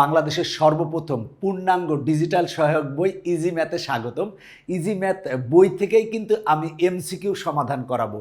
বাংলাদেশের সর্বপ্রথম পূর্ণাঙ্গ ডিজিটাল সহায়ক বই ইজি ম্যাথে স্বাগতম। ইজি ম্যাথ বই থেকেই কিন্তু আমি এমসিকিউ সমাধান করাবো।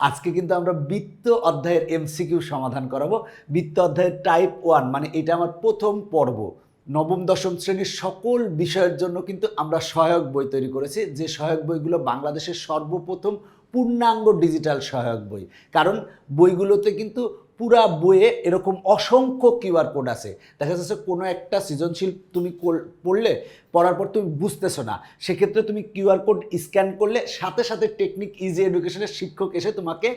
আজকে কিন্তু আমরা বৃত্ত অধ্যায়ের এমসিকিউ সমাধান করাবো। বৃত্ত অধ্যায়ের টাইপ ওয়ান মানে এটা আমার প্রথম পর্ব। নবম, দশম শ্রেণির সকল বিষয়ের জন্য কিন্তু আমরা সহায়ক বই তৈরি করেছি। যে সহায়ক বইগুলো বাংলাদেশের সর্বপ্রথম পূর্ণাঙ্গ ডিজিটাল সহায়ক বই। কারণ বইগুলোতে কিন্তু পুরা বইয়ে এরকম অসংখ্য কিউআর কোড আছে। দেখা যাচ্ছে কোনো একটা সৃজনশীল তুমি পড়লে, পড়ার পর তুমি বুঝতেছো না। সেক্ষেত্রে তুমি কিউআর কোড স্ক্যান করলে সাথে সাথে টেকনিক ইজি এডুকেশনের শিক্ষক এসে তোমাকে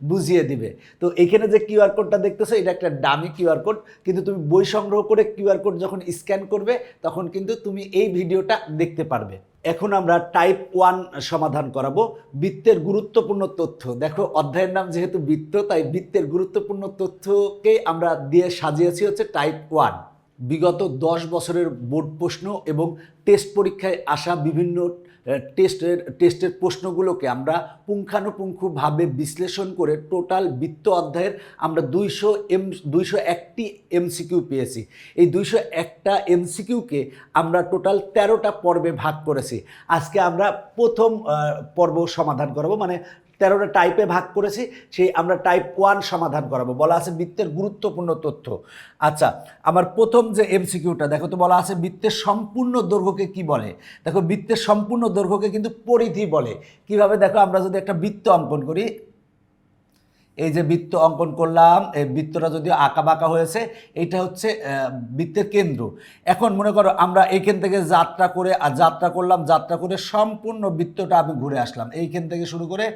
বুঝিয়ে দিবে। তো এখানে যে কিউআর কোডটা দেখতেছো, এটা একটা দামি কিউআর কোড। কিন্তু তুমি বই সংগ্রহ করে কিউআর কোড যখন স্ক্যান করবে, তখন কিন্তু তুমি এই ভিডিওটা দেখতে পারবে। এখন আমরা টাইপ ওয়ান সমাধান করাবো। বৃত্তের গুরুত্বপূর্ণ তথ্য। দেখো, অধ্যায়ের নাম যেহেতু বৃত্ত, তাই বৃত্তের গুরুত্বপূর্ণ তথ্যকে আমরা দিয়ে সাজিয়েছি হচ্ছে টাইপ ওয়ান বিগত দশ বছরের বোর্ড প্রশ্ন এবং টেস্ট পরীক্ষায় আসা বিভিন্ন টেস্টের টেস্টের প্রশ্নগুলোকে আমরা পুঙ্খানুপুঙ্খভাবে বিশ্লেষণ করে টোটাল বৃত্ত অধ্যায়ের আমরা দুইশো এম, দুইশো একটি এমসিকিউ পেয়েছি। এই দুইশো একটা এমসিকিউকে আমরা টোটাল তেরোটা পর্বে ভাগ করেছি। আজকে আমরা প্রথম পর্ব সমাধান করব। মানে তেরোটা টাইপে ভাগ করেছি, সেই আমরা টাইপ ওয়ান সমাধান করাবো। বলা আছে বৃত্তের গুরুত্বপূর্ণ তথ্য। আচ্ছা আমার প্রথম যে এমসিকিউটা দেখো তো বলা আছে বৃত্তের সম্পূর্ণ দৈর্ঘ্যকে কি বলে? দেখো, বৃত্তের সম্পূর্ণ দৈর্ঘ্যকে কিন্তু পরিধি বলে। কীভাবে? দেখো, আমরা যদি একটা বৃত্ত অঙ্কন করি এই যে বৃত্ত অঙ্কন করলাম, এই বৃত্তটা যদি আঁকা বাঁকা হয়েছে, এটা হচ্ছে বৃত্তের কেন্দ্র। এখন মনে করো আমরা এইখান থেকে যাত্রা করে, আর যাত্রা করলাম, যাত্রা করে সম্পূর্ণ বৃত্তটা আমি ঘুরে আসলাম। এইখান থেকে শুরু করে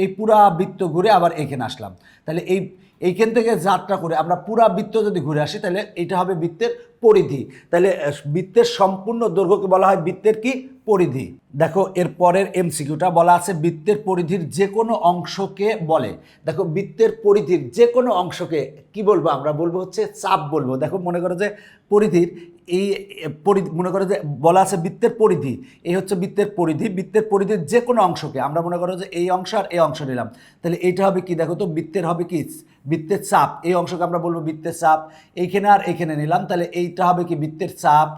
এই পুরা বৃত্ত ঘুরে আবার এইখানে আসলাম। তাহলে এই এইখান থেকে যাত্রা করে আমরা পুরা বৃত্ত যদি ঘুরে আসি, তাহলে এটা হবে বৃত্তের পরিধি। তাহলে বৃত্তের সম্পূর্ণ দৈর্ঘ্যকে বলা হয় বৃত্তের কি? পরিধি। দেখো, এর পরের এমসিকিউটা বলা আছে, বৃত্তের পরিধির যে কোনো অংশকে বলে। দেখো, বৃত্তের পরিধির যে কোনো অংশকে কি বলব আমরা? বলব হচ্ছে চাপ বলব। দেখো, মনে করো যে পরিধির এই পরিধি, মনে করো যে বলা আছে বৃত্তের পরিধি, এই হচ্ছে বৃত্তের পরিধি, বৃত্তের পরিধির যে কোনো অংশকে, আমরা মনে করো যে এই অংশ আর এই অংশ নিলাম, তাহলে এইটা হবে কি, দেখো তো বৃত্তের হবে কি, বৃত্তের চাপ, এই অংশকে আমরা বলব বৃত্তের চাপ, এইখানে আর এইখানে নিলাম, তাহলে এইটা হবে কি বৃত্তের চাপ,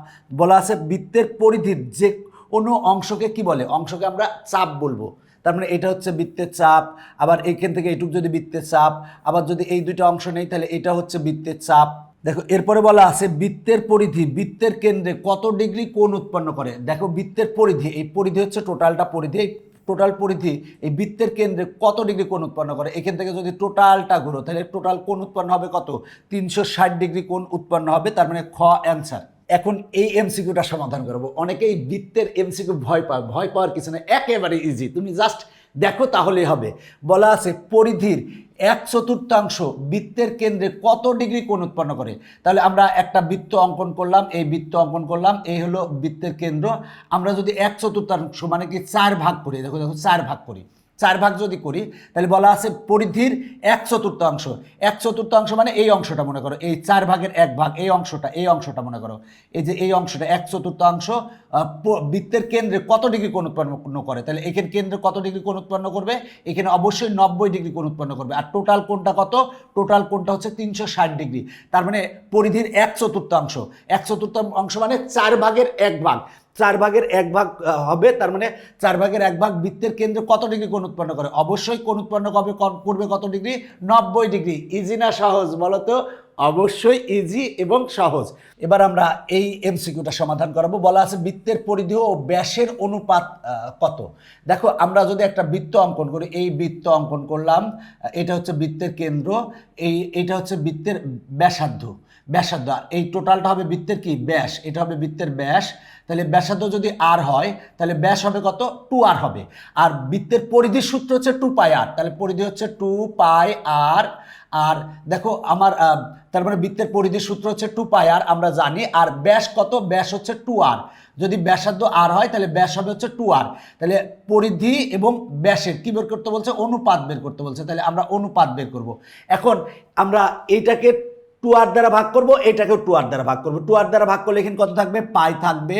বলা আছে বৃত্তের পরিধির যে কোনো অংশকে কি বলে, অংশকে আমরা চাপ বলব, তার মানে এটা হচ্ছে বৃত্তের চাপ, আবার এইখান থেকে এইটুক যদি বৃত্তের চাপ, আবার যদি এই দুইটা অংশ নেই, তাহলে এটা হচ্ছে বৃত্তের চাপ দেখো, এরপরে বলা আছে, বৃত্তের পরিধি, বৃত্তের কেন্দ্রে কত ডিগ্রি কোণ উৎপন্ন করে? দেখো, বৃত্তের পরিধি, এই পরিধি হচ্ছে টোটালটা পরিধি, এই টোটাল পরিধি, এই বৃত্তের কেন্দ্রে কত ডিগ্রি কোণ উৎপন্ন করে? এখান থেকে যদি টোটালটা ঘুরো, তাহলে টোটাল কোণ উৎপন্ন হবে কত? তিনশো ষাট ডিগ্রি কোণ উৎপন্ন হবে, তার মানে খ অ্যান্সার। এখন এই এমসিকিউটা সমাধান করব। অনেকেই বৃত্তের এমসিকিউ ভয় পায়, ভয় পাওয়ার কিছু না একেবারে ইজি তুমি জাস্ট দেখো তাহলে হবে। বলা আছে পরিধির এক চতুর্থাংশ বৃত্তের কেন্দ্রে কত ডিগ্রি কোণ উৎপন্ন করে? তাহলে আমরা একটা বৃত্ত অঙ্কন করলাম, এই বৃত্ত অঙ্কন করলাম, এই হলো বৃত্তের কেন্দ্র। আমরা যদি এক চতুর্থাংশ মানে কি চার ভাগ করি, দেখো দেখো, চার ভাগ করি। চার ভাগ যদি করি, তাহলে বলা আছে পরিধির এক চতুর্থাংশ এক চতুর্থাংশ মানে এই অংশটা মনে করো, এই চার ভাগের এক ভাগ, এই অংশটা এই অংশটা মনে করো। এই যে এই অংশটা, এক চতুর্থাংশ বৃত্তের কেন্দ্রে কত ডিগ্রি কোণ উৎপন্ন করে? তাহলে এখানে কেন্দ্রে কত ডিগ্রি কোণ উৎপন্ন করবে? এখানে অবশ্যই নব্বই ডিগ্রি কোণ উৎপন্ন করবে। আর টোটাল কোণটা কত? টোটাল কোণটা হচ্ছে তিনশো ষাট ডিগ্রি। তার মানে পরিধির এক চতুর্থাংশ এক চতুর্থাংশ মানে চার ভাগের এক ভাগ। চার ভাগের এক ভাগ হবে, তার মানে চার ভাগের এক ভাগ বৃত্তের কেন্দ্রে কত ডিগ্রি কোণ উৎপন্ন করে? অবশ্যই কোণ উৎপন্ন করবে করবে কত ডিগ্রি? নব্বই ডিগ্রি। ইজি না সহজ বলো তো অবশ্যই ইজি এবং সহজ। এবার আমরা এই এমসিকিউটা সমাধান করাবো। বলা আছে বৃত্তের পরিধি ও ব্যাসের অনুপাত কত? দেখো, আমরা যদি একটা বৃত্ত অঙ্কন করি, এই বৃত্ত অঙ্কন করলাম এটা হচ্ছে বৃত্তের কেন্দ্র, এই, এটা হচ্ছে বৃত্তের ব্যাসার্ধ। ব্যাসার্ধ আর এই টোটালটা হবে বৃত্তের কি? ব্যাস। এটা হবে বৃত্তের ব্যাস। তাহলে ব্যাসার্ধ যদি আর হয়, তাহলে ব্যাস হবে কত? টু আর হবে। আর বৃত্তের পরিধির সূত্র হচ্ছে টু পাই আর তাহলে পরিধি হচ্ছে টু পাই আর আর দেখো আমার তার মানে বৃত্তের পরিধির সূত্র হচ্ছে টু পাই আর আমরা জানি। আর ব্যাস কত? ব্যাস হচ্ছে টু আর যদি ব্যাসার্ধ আর হয়, তাহলে ব্যাস হবে হচ্ছে টু আর তাহলে পরিধি এবং ব্যাসের কী বের করতে বলছে? অনুপাত বের করতে বলছে। তাহলে আমরা অনুপাত বের করব। এখন আমরা এইটাকে টু আর দ্বারা ভাগ করব, এটাকেও টু আর দ্বারা ভাগ করব। টু আর দ্বারা ভাগ করলে এখানে কত থাকবে? পাই থাকবে।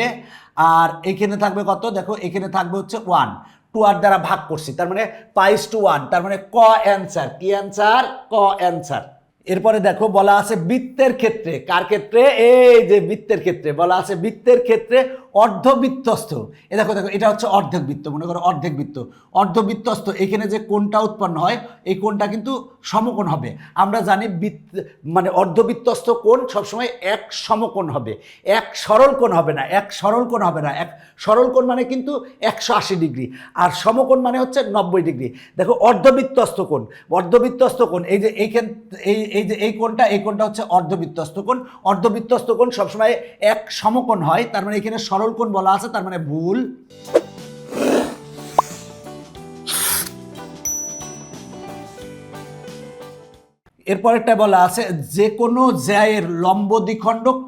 আর এখানে থাকবে কত? দেখো, এখানে থাকবে হচ্ছে ওয়ান টু আর দ্বারা ভাগ করছি, তার মানে পাইস টু ওয়ান তার মানে ক অ্যান্সার কি অ্যান্সার ক অ্যান্সার এরপরে দেখো, বলা আছে বৃত্তের ক্ষেত্রে। কার ক্ষেত্রে? এই যে বৃত্তের ক্ষেত্রে। বলা আছে বৃত্তের ক্ষেত্রে অর্ধবৃত্তস্থ। এ দেখো দেখো, এটা হচ্ছে অর্ধেক বৃত্ত মনে করো অর্ধেক বৃত্ত অর্ধবৃত্তস্থ, এখানে যে কোনটা উৎপন্ন হয়, এই কোনটা কিন্তু সমকোণ হবে। আমরা জানি বৃত্ত মানে অর্ধবৃত্তস্থ কোণ সবসময় এক সমকোণ হবে। এক সরল কোণ হবে না, এক সরল কোণ হবে না। এক সরল কোণ মানে কিন্তু একশো আশি ডিগ্রি, আর সমকোণ মানে হচ্ছে নব্বই ডিগ্রি। দেখো, অর্ধবৃত্তস্থ কোণ। অর্ধবৃত্তস্থ কোণ, এই যে এইখান, এই এই যে এই কোণটা এই কোণটা হচ্ছে অর্ধবৃত্তস্থ কোণ। অর্ধবৃত্তস্থ কোণ সবসময় এক সমকোণ হয়, তার মানে এখানে সরল কোণ বলা আছে, তার মানে ভুল। এরপরেরটা বলা আছে যে কোনো জ্যায়ের লম্ব দ্বিখণ্ডক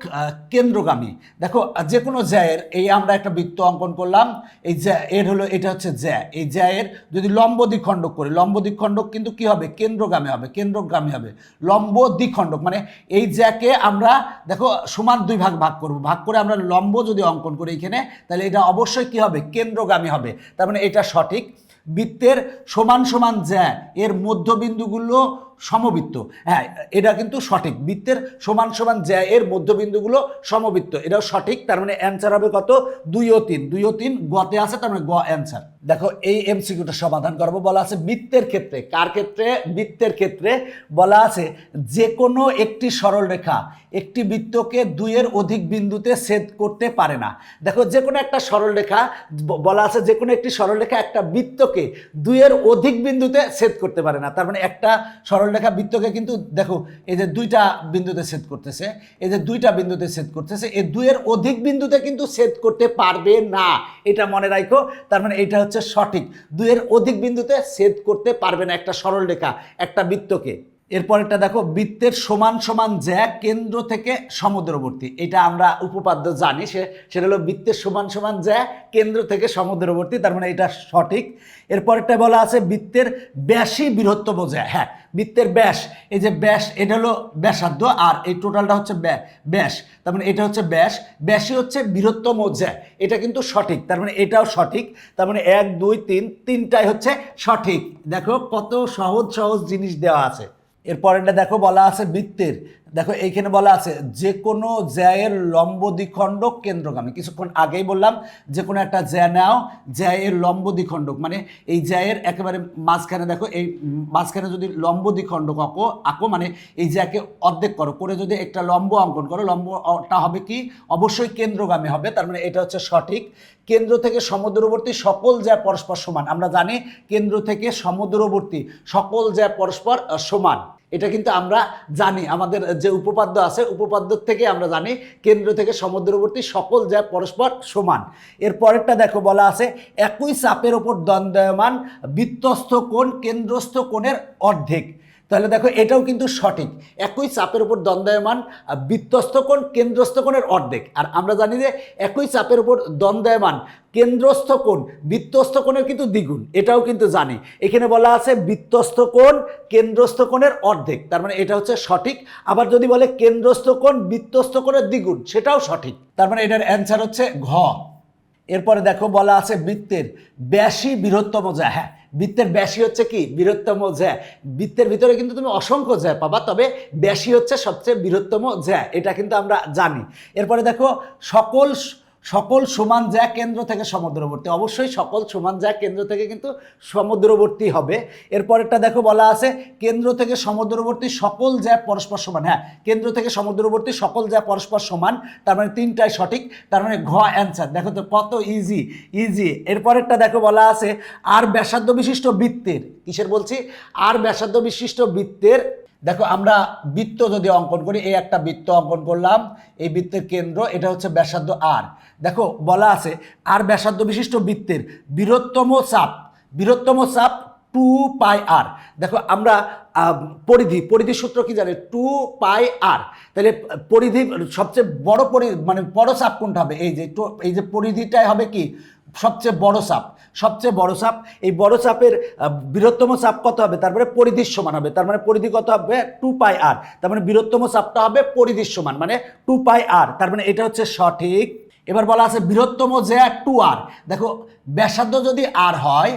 কেন্দ্রগামী। দেখো যে কোনো জ্যায়ের, এই আমরা একটা বৃত্ত অঙ্কন করলাম, এই জ্যা, এর হলো, এটা হচ্ছে জ্যা। এই জ্যায়ের যদি লম্ব দ্বিখণ্ডক করি লম্ব দ্বিখণ্ডক কিন্তু কি হবে? কেন্দ্রগামী হবে কেন্দ্রগামী হবে। লম্ব দ্বিখণ্ডক মানে এই জ্যাকে আমরা, দেখো, সমান দুই ভাগ ভাগ করব। ভাগ করে আমরা লম্ব যদি অঙ্কন করি এখানে, তাহলে এটা অবশ্যই কি হবে? কেন্দ্রগামী হবে। তার মানে এটা সঠিক। বৃত্তের সমান সমান জ্যা, এর মধ্যবিন্দুগুলো সমবৃত্ত। হ্যাঁ এটা কিন্তু সঠিক। বৃত্তের সমান সমান জ্যা, এর মধ্যবিন্দুগুলো সমবৃত্ত। এটাও সঠিক, তার মানে অ্যান্সার হবে কত? দুই ও তিন। দুই ও তিন গতে আছে, তার মানে গ অ্যান্সার দেখো, এই এমসিকিউটা সমাধান করব, বলা আছে বৃত্তের ক্ষেত্রে। কার ক্ষেত্রে? বৃত্তের ক্ষেত্রে বলা আছে যে কোনো একটি সরল রেখা একটি বৃত্তকে দুইয়ের অধিক বিন্দুতে ছেদ করতে পারে না। দেখো যে কোনো একটা সরল রেখা বলা আছে যে কোনো একটি সরল রেখা একটা বৃত্তকে দুইয়ের অধিক বিন্দুতে ছেদ করতে পারে না। তার মানে একটা সরল রেখা বৃত্তকে কিন্তু দেখো, এই যে দুইটা বিন্দুতে ছেদ করতেছে, এই যে দুইটা বিন্দুতে ছেদ করতেছে, এই দুইয়ের অধিক বিন্দুতে কিন্তু ছেদ করতে পারবে না। এটা মনে রাখো, তার মানে এটা হচ্ছে সঠিক। দুইয়ের অধিক বিন্দুতে ছেদ করতে পারবে না একটা সরলরেখা, একটা বৃত্তকে। এরপরেরটা দেখো, বৃত্তের সমান সমান জ্যা কেন্দ্র থেকে সমুদ্রবর্তী। এটা আমরা উপপাদ্য জানি, সে, সেটা হলো বৃত্তের সমান সমান জ্যা কেন্দ্র থেকে সমুদ্রবর্তী, তার মানে এটা সঠিক। এরপরেরটা বলা আছে বৃত্তের ব্যাসই বৃহত্তম জ্যা হ্যাঁ বৃত্তের ব্যাস, এই যে ব্যাস, এটা হলো ব্যাসার্ধ, আর এই টোটালটা হচ্ছে ব্যা- ব্যাস, তার মানে এটা হচ্ছে ব্যাস, ব্যাসই হচ্ছে বৃহত্তম জ্যা, এটা কিন্তু সঠিক, তার মানে এটাও সঠিক, তার মানে এক, দুই, তিন, তিনটাই হচ্ছে সঠিক। দেখো কত সহজ সহজ জিনিস দেওয়া আছে। এরপরেরটা দেখো বলা আছে বৃত্তের। দেখো এইখানে বলা আছে যে কোনো জ্যায়ের লম্ব দ্বিখণ্ডক কেন্দ্রগামী। কিছুক্ষণ আগেই বললাম যে কোনো একটা জ্যা নাও, জ্যায়ের লম্ব দ্বিখণ্ডক মানে এই জ্যায়ের একেবারে মাঝখানে দেখো, এই মাঝখানে যদি লম্ব দ্বিখণ্ডক আঁকো আঁকো মানে এই জ্যাকে অর্ধেক করো। করে যদি একটা লম্ব অঙ্কন করো, লম্বটা হবে কি? অবশ্যই কেন্দ্রগামী হবে, তার মানে এটা হচ্ছে সঠিক। কেন্দ্র থেকে সমুদ্রবর্তী সকল জ্যা পরস্পর সমান। আমরা জানি কেন্দ্র থেকে সমুদ্রবর্তী সকল জ্যা পরস্পর সমান। এটা কিন্তু আমরা জানি। আমাদের যে উপপাদ্য আছে, উপপাদ্য থেকে আমরা জানি, কেন্দ্র থেকে সমুদ্রবর্তী সকল যা পরস্পর সমান। এর পরেরটা দেখো বলা আছে, একই চাপের ওপর দ্বন্দ্বয়মান বৃত্তস্থ কোণ কেন্দ্রস্থ কোণের অর্ধেক। তাহলে দেখো এটাও কিন্তু সঠিক। একই চাপের উপর দ্বন্দ্বয়মান আহ, বৃত্তস্থ কোণ কেন্দ্রস্থ কোণের অর্ধেক। আর আমরা জানি যে একই চাপের উপর দ্বন্দ্বয়মান কেন্দ্রস্থ কোণ বৃত্তস্থ কোণের কিন্তু দ্বিগুণ। এটাও কিন্তু জানি। এখানে বলা আছে বৃত্তস্থ কোণ কেন্দ্রস্থ কোণের অর্ধেক। তার মানে এটা হচ্ছে সঠিক। আবার যদি বলে কেন্দ্রস্থ কোণ দ্বিগুণ সেটাও সঠিক। তার মানে এটার অ্যান্সার হচ্ছে ঘ। এরপরে দেখো বলা আছে বৃত্তের ব্যাসই বৃহত্তম জ্যা হ্যাঁ বৃত্তের ব্যাসী হচ্ছে কি? বৃহত্তম জ্যা। বৃত্তের ভিতরে কিন্তু তুমি অসংখ্য জ্যা পাবা, তবে ব্যাসী হচ্ছে সবচেয়ে বৃহত্তম জ্যা, এটা কিন্তু আমরা জানি। এরপরে দেখো, সকল সকল সমান জ্যা কেন্দ্র থেকে সমুদ্রবর্তী। অবশ্যই সকল সমান জ্যা কেন্দ্র থেকে কিন্তু সমুদ্রবর্তী হবে। এরপরেরটা দেখো বলা আছে, কেন্দ্র থেকে সমুদ্রবর্তী সকল জ্যা পরস্পর সমান। হ্যাঁ কেন্দ্র থেকে সমুদ্রবর্তী সকল জ্যা পরস্পর সমান, তার মানে তিনটাই সঠিক, তার মানে ঘ অ্যান্সার দেখো তো কত ইজি ইজি এরপরেরটা দেখো বলা আছে, আর ব্যাসার্ধ বিশিষ্ট বৃত্তের, কিসের বলছি? আর ব্যাসার্ধ বিশিষ্ট বৃত্তের দেখো, আমরা বৃত্ত যদি অঙ্কন করি, এই একটা বৃত্ত অঙ্কন করলাম, এই বৃত্তের কেন্দ্র, এটা হচ্ছে ব্যাসার্ধ আর দেখো, বলা আছে আর ব্যাসার্ধ বিশিষ্ট বৃত্তের বৃহত্তম চাপ বৃহত্তম চাপ টু পাই আর দেখো, আমরা পরিধি পরিধি সূত্র কি জানি? টু পাই আর তাহলে পরিধি, সবচেয়ে বড় পরি মানে বড় চাপ কোনটা হবে? এই যে এই যে পরিধিটাই হবে কি? সবচেয়ে বড় চাপ সবচেয়ে বড় চাপ এই বড় চাপের বৃহত্তম চাপ কত হবে? তারপরে পরিধির সমান হবে। তার মানে পরিধি কত হবে? টু পাই আর তার মানে বৃহত্তম চাপটা হবে পরিধির সমান মানে টু পাই আর তার মানে এটা হচ্ছে সঠিক। এবার বলা আছে বৃহত্তম জ্যা টু আর দেখো, ব্যাসার্ধ যদি আর হয়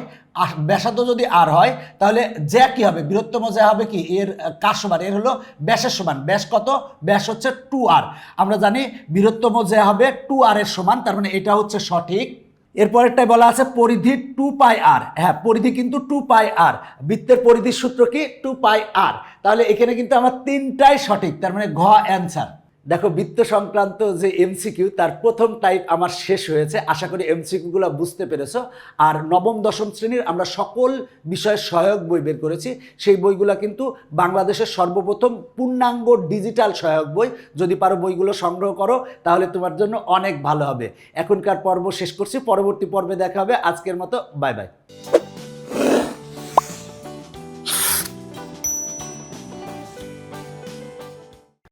ব্যাসার্ধ যদি আর হয়, তাহলে জ্যা কি হবে? বৃহত্তম জ্যা হবে কি? এর কার সমান? এর হলো ব্যাসের সমান। ব্যাস কত? ব্যাস হচ্ছে টু আর আমরা জানি বৃহত্তম জ্যা হবে টু আর এর সমান, তার মানে এটা হচ্ছে সঠিক। এরপরেরটাই বলা আছে পরিধি টু পাই আর হ্যাঁ পরিধি কিন্তু টু পাই আর বৃত্তের পরিধির সূত্র কি? টু পাই আর তাহলে এখানে কিন্তু আমার তিনটাই সঠিক, তার মানে ঘ অ্যান্সার দেখো, বৃত্ত সংক্রান্ত যে এমসিকিউ তার প্রথম টাইপ আমার শেষ হয়েছে। আশা করি এমসিকিউগুলো বুঝতে পেরেছ। আর নবম, দশম শ্রেণির আমরা সকল বিষয়ের সহায়ক বই বের করেছি। সেই বইগুলো কিন্তু বাংলাদেশের সর্বপ্রথম পূর্ণাঙ্গ ডিজিটাল সহায়ক বই। যদি পারো বইগুলো সংগ্রহ করো, তাহলে তোমার জন্য অনেক ভালো হবে। এখনকার পর্ব শেষ করছি। পরবর্তী পর্বে দেখা হবে। আজকের মতো বাই বাই